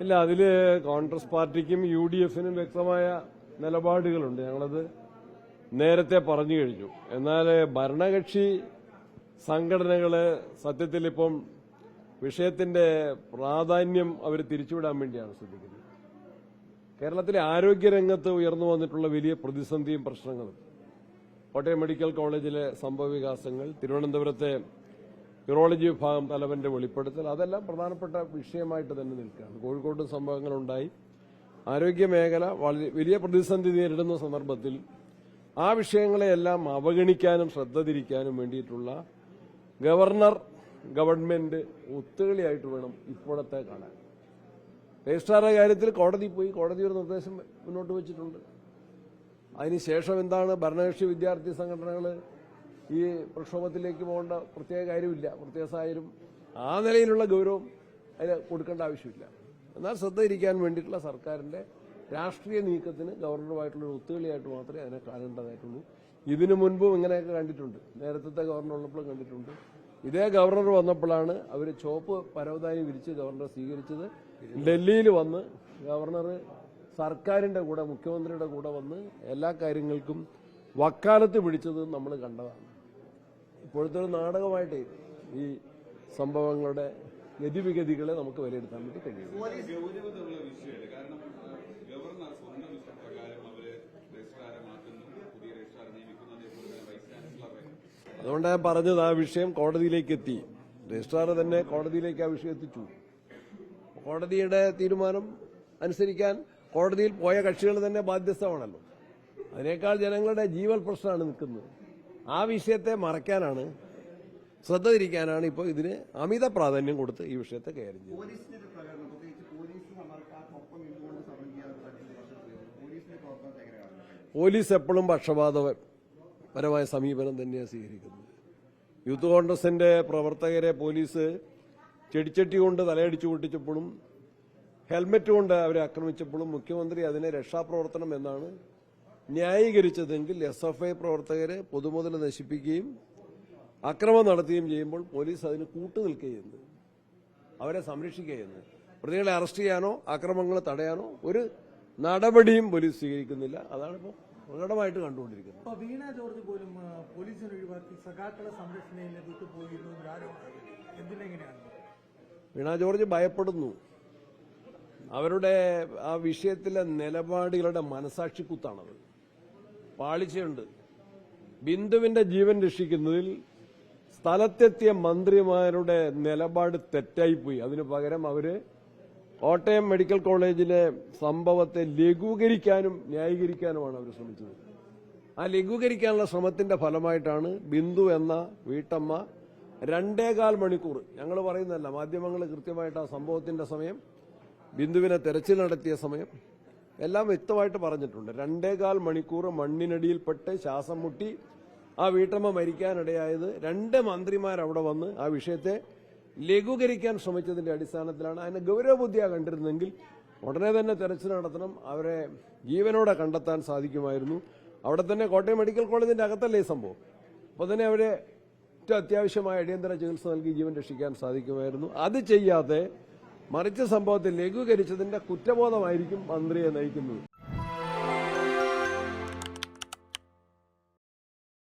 ഇല്ല അതിൽ കോൺഗ്രസ് പാർട്ടിക്കും യു ഡി എഫിനും വ്യക്തമായ നിലപാടുകളുണ്ട്. ഞങ്ങളത് നേരത്തെ പറഞ്ഞു കഴിഞ്ഞു. എന്നാൽ ഭരണകക്ഷി സംഘടനകൾ സത്യത്തിൽ ഇപ്പം വിഷയത്തിന്റെ പ്രാധാന്യം അവർ തിരിച്ചുവിടാൻ വേണ്ടിയാണ് ശ്രദ്ധിക്കുന്നത്. കേരളത്തിലെ ആരോഗ്യരംഗത്ത് ഉയർന്നു വന്നിട്ടുള്ള വലിയ പ്രതിസന്ധിയും പ്രശ്നങ്ങളും കോട്ടയം മെഡിക്കൽ കോളേജിലെ സംഭവവികാസങ്ങൾ തിരുവനന്തപുരത്തെ യൂറോളജി വിഭാഗം തലവന്റെ വെളിപ്പെടുത്തൽ അതെല്ലാം പ്രധാനപ്പെട്ട വിഷയമായിട്ട് തന്നെ നിൽക്കുകയാണ്. കോഴിക്കോട് സംഭവങ്ങളുണ്ടായി. ആരോഗ്യ മേഖല വളരെ വലിയ പ്രതിസന്ധി നേരിടുന്ന സന്ദർഭത്തിൽ ആ വിഷയങ്ങളെയെല്ലാം അവഗണിക്കാനും ശ്രദ്ധ തിരിക്കാനും വേണ്ടിയിട്ടുള്ള ഗവർണർ ഗവൺമെന്റ് ഒത്തുകളിയായിട്ട് വേണം ഇപ്പോഴത്തെ കാണാൻ. രജിസ്ട്രാറുടെ കാര്യത്തിൽ കോടതി പോയി. കോടതി ഒരു നിർദ്ദേശം മുന്നോട്ട് വെച്ചിട്ടുണ്ട്. അതിനുശേഷം എന്താണ് ഭരണകക്ഷി വിദ്യാർത്ഥി സംഘടനകൾ ഈ പ്രക്ഷോഭത്തിലേക്ക് പോകേണ്ട പ്രത്യേക കാര്യമില്ല. പ്രത്യേക സാഹചര്യം ആ നിലയിലുള്ള ഗൗരവം അതിന് കൊടുക്കേണ്ട ആവശ്യമില്ല. എന്നാൽ ശ്രദ്ധ ഇരിക്കാൻ വേണ്ടിയിട്ടുള്ള സർക്കാരിന്റെ രാഷ്ട്രീയ നീക്കത്തിന് ഗവർണറുമായിട്ടുള്ള ഒത്തുകളിയായിട്ട് മാത്രമേ അതിനെ കാണേണ്ടതായിട്ടുള്ളൂ. ഇതിനു മുൻപും ഇങ്ങനെയൊക്കെ കണ്ടിട്ടുണ്ട്. നേരത്തെ ഗവർണർ ഉള്ളപ്പോഴും കണ്ടിട്ടുണ്ട്. ഇതേ ഗവർണർ വന്നപ്പോഴാണ് അവർ ചോപ്പ് പരവതാനി വിരിച്ച് ഗവർണറെ സ്വീകരിച്ചത്. ഡൽഹിയിൽ വന്ന് ഗവർണർ സർക്കാരിന്റെ കൂടെ മുഖ്യമന്ത്രിയുടെ കൂടെ വന്ന് എല്ലാ കാര്യങ്ങൾക്കും വക്കാലത്ത് പിടിച്ചത് നമ്മൾ കണ്ടതാണ്. ഇപ്പോഴത്തെ ഒരു നാടകമായിട്ട് ഈ സംഭവങ്ങളുടെ ഗതിവിഗതികളെ നമുക്ക് വിലയിരുത്താൻ വേണ്ടി കഴിയും അതുകൊണ്ട് ഞാൻ പറഞ്ഞത് ആ വിഷയം കോടതിയിലേക്ക് എത്തി. രജിസ്ട്രാർ തന്നെ കോടതിയിലേക്ക് ആ വിഷയം എത്തിച്ചു. കോടതിയുടെ തീരുമാനം അനുസരിക്കാൻ കോടതിയിൽ പോയ കക്ഷികൾ തന്നെ ബാധ്യസ്ഥമാണല്ലോ. അതിനേക്കാൾ ജനങ്ങളുടെ ജീവൽ പ്രശ്നമാണ് നിൽക്കുന്നത്. ആ വിഷയത്തെ മറയ്ക്കാനാണ് ശ്രദ്ധ തിരിക്കാനാണ് ഇപ്പോൾ ഇതിന് അമിത പ്രാധാന്യം കൊടുത്ത് ഈ വിഷയത്തെ കൈകാര്യം ചെയ്യുന്നത് എങ്ങനെയാണ്? പോലീസ് എപ്പോഴും പക്ഷപാതപരമായ സമീപനം തന്നെയാണ് സ്വീകരിക്കുന്നത്. യൂത്ത് കോൺഗ്രസിന്റെ പ്രവർത്തകരെ പോലീസ് ചെടിച്ചട്ടി കൊണ്ട് തലയടിച്ചു പൊട്ടിച്ചപ്പോഴും ഹെൽമറ്റ് കൊണ്ട് അവരെ ആക്രമിച്ചപ്പോഴും മുഖ്യമന്ത്രി അതിനെ രക്ഷാപ്രവർത്തനം എന്നാണ് ന്യായീകരിച്ചതെങ്കിൽ എസ് എഫ് ഐ പ്രവർത്തകരെ പൊതുമുതൽ നശിപ്പിക്കുകയും അക്രമം നടത്തുകയും ചെയ്യുമ്പോൾ പോലീസ് അതിന് കൂട്ടുനിൽക്കുകയെന്ന് അവരെ സംരക്ഷിക്കുകയെന്ന് പ്രതികളെ അറസ്റ്റ് ചെയ്യാനോ അക്രമങ്ങൾ തടയാനോ ഒരു നടപടിയും പോലീസ് സ്വീകരിക്കുന്നില്ല. അതാണ് ഇപ്പോൾ പ്രകടമായിട്ട് കണ്ടുകൊണ്ടിരിക്കുന്നത്. വീണ ജോർജ് പോലും പോലീസിനെ ഒഴിവാക്കി സഖാക്കളെ സംരക്ഷണയിൽ വീണ ജോർജ് ഭയപ്പെടുന്നു. അവരുടെ ആ വിഷയത്തിലെ നിലപാടുകളുടെ മനസാക്ഷിക്കുത്താണത്. പാളിച്ചയുണ്ട്. ബിന്ദുവിന്റെ ജീവൻ രക്ഷിക്കുന്നതിൽ സ്ഥലത്തെത്തിയ മന്ത്രിമാരുടെ നിലപാട് തെറ്റായിപ്പോയി. അതിനു പകരം അവർ കോട്ടയം മെഡിക്കൽ കോളേജിലെ സംഭവത്തെ ലഘൂകരിക്കാനും ന്യായീകരിക്കാനുമാണ് അവർ ശ്രമിച്ചത്. ആ ലഘൂകരിക്കാനുള്ള ശ്രമത്തിന്റെ ഫലമായിട്ടാണ് ബിന്ദു എന്ന വീട്ടമ്മ രണ്ടേകാൽ മണിക്കൂർ ഞങ്ങൾ പറയുന്നതല്ല മാധ്യമങ്ങൾ കൃത്യമായിട്ട് ആ സംഭവത്തിന്റെ സമയം ബിന്ദുവിനെ തെരച്ചിൽ നടത്തിയ സമയം എല്ലാം വ്യക്തമായിട്ട് പറഞ്ഞിട്ടുണ്ട്. രണ്ടേകാൽ മണിക്കൂർ മണ്ണിനടിയിൽപ്പെട്ട് ശ്വാസം മുട്ടി ആ വീട്ടമ്മ മരിക്കാനിടയായത്. രണ്ട് മന്ത്രിമാർ അവിടെ വന്ന് ആ വിഷയത്തെ ലഘൂകരിക്കാൻ ശ്രമിച്ചതിന്റെ അടിസ്ഥാനത്തിലാണ് അതിനെ ഗൗരവബുദ്ധിയാ കണ്ടിരുന്നെങ്കിൽ ഉടനെ തന്നെ തെരച്ചിൽ നടത്തണം. അവരെ ജീവനോടെ കണ്ടെത്താൻ സാധിക്കുമായിരുന്നു. അവിടെ തന്നെ കോട്ടയം മെഡിക്കൽ കോളേജിന്റെ അകത്തല്ലേ സംഭവം? അപ്പോൾ തന്നെ അവരെ ഏറ്റവും അത്യാവശ്യമായ അടിയന്തര ചികിത്സ നൽകി ജീവൻ രക്ഷിക്കാൻ സാധിക്കുമായിരുന്നു. അത് ചെയ്യാതെ മറിച്ച സംഭവത്തിൽ ലഘൂകരിച്ചതിന്റെ കുറ്റബോധമായിരിക്കും മന്ത്രിയെ നയിക്കുന്നത്.